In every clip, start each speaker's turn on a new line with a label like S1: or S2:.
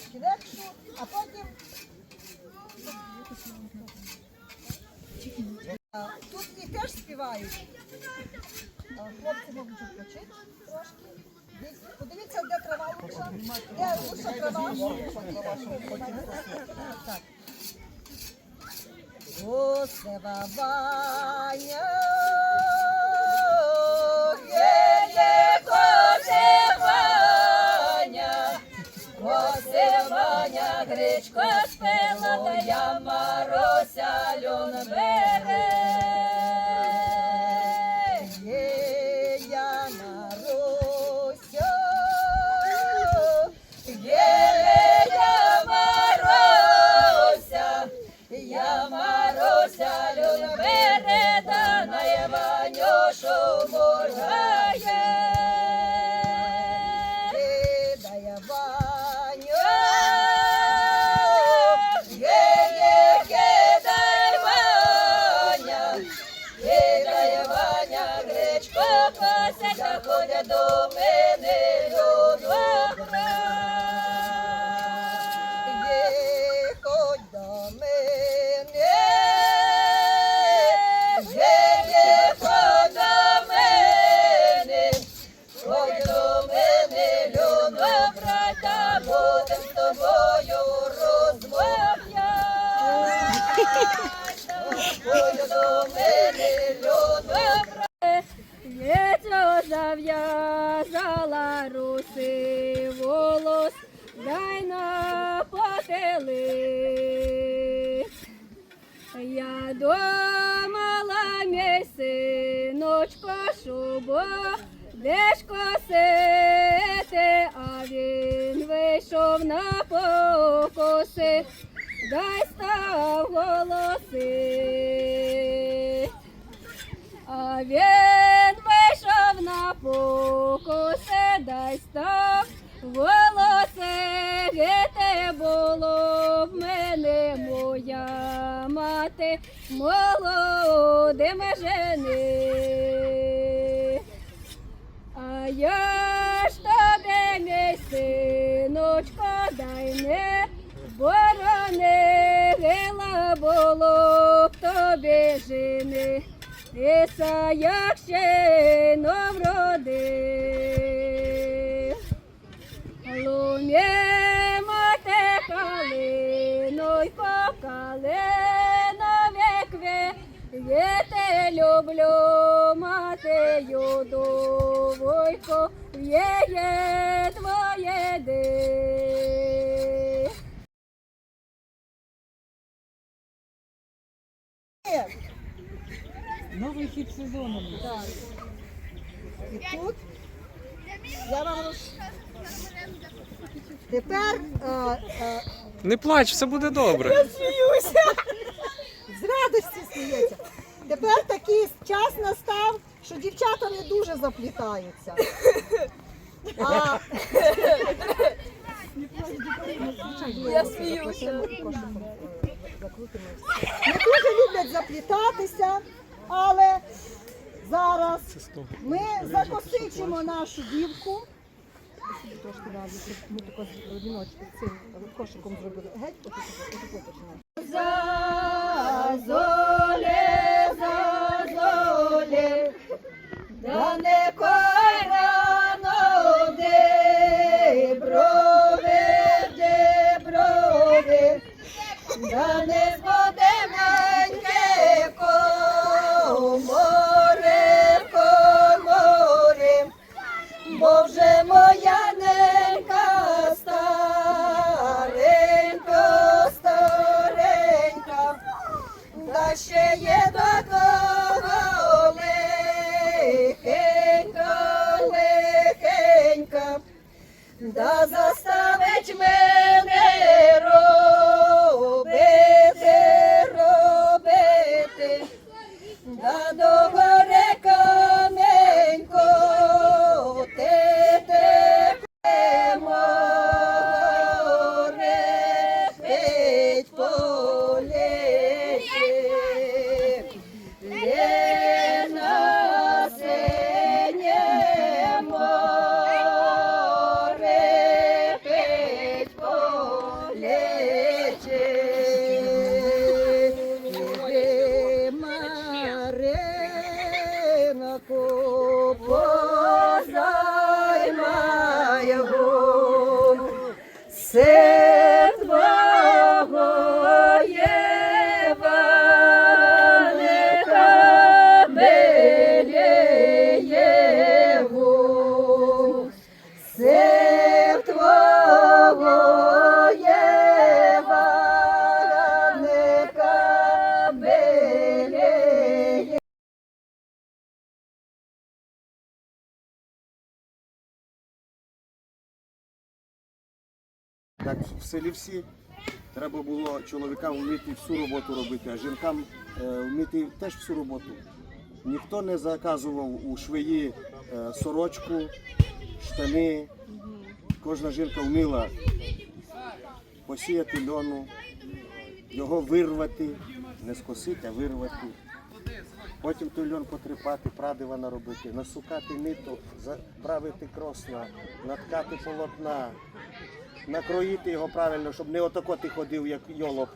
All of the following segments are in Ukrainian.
S1: Трошки легшу, а потім. Тут і теж співають. Хлопці можуть відпочити трошки. Подивіться, де трава лучша. Де лучша трава. Так. Гусева Ваня,
S2: Гречко спела, да я Марося льон бере. Заходять до мене
S3: шубо, де ж косити, а він вийшов на покоси, дай став голоси. А він вийшов на покуси, дай став волоси, гете було в мене моя мати, молодими жени. Борони, гила було б тобі жени. Іса, як ще вродив. Лум'є мати калину й по калинові я те люблю матею довойко, є є твоє ди.
S4: Новий хід сезону.
S1: Так. І тут я вам роз... Тепер е, е,
S5: Не плач, все буде добре.
S1: з радості сміється. Тепер такий час настав, що дівчата не дуже заплітаються. А... Я сміюся. Не дуже люблять заплітатися, але зараз ми закосичимо нашу дівку. Ми тако з одиночки цим кошиком зробили. Геть, отут починаємо.
S2: Зазоле, зазоле, да не да не
S4: Так в селі всі треба було чоловікам вміти всю роботу робити, а жінкам е, вміти теж всю роботу. Ніхто не заказував у швеї е, сорочку, штани. Кожна жінка вміла посіяти льону, його вирвати, не скосити, а вирвати. Потім той льон потріпати, прадива наробити, насукати ниток, заправити кросна, наткати полотна, накроїти його правильно, щоб не отако ти ходив, як йолоп.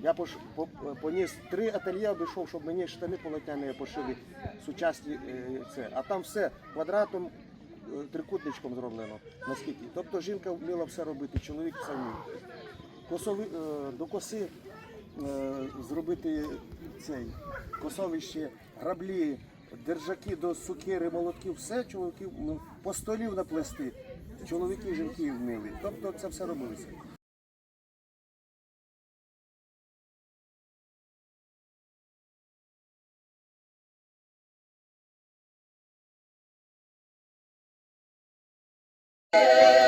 S4: Я пош- по- поніс три ательє, обійшов, щоб мені штани полотняні пошили сучасні е, це. А там все квадратом, е, трикутничком зроблено. Наскільки. Тобто жінка вміла все робити, чоловік це вмів. Косови, е, до коси зробити цей косовище, граблі, держаки до сукири, молотків, все чоловіків ну, по столів наплести. Чоловіки і жінки вміли. Тобто це все робилося.
S2: Дай,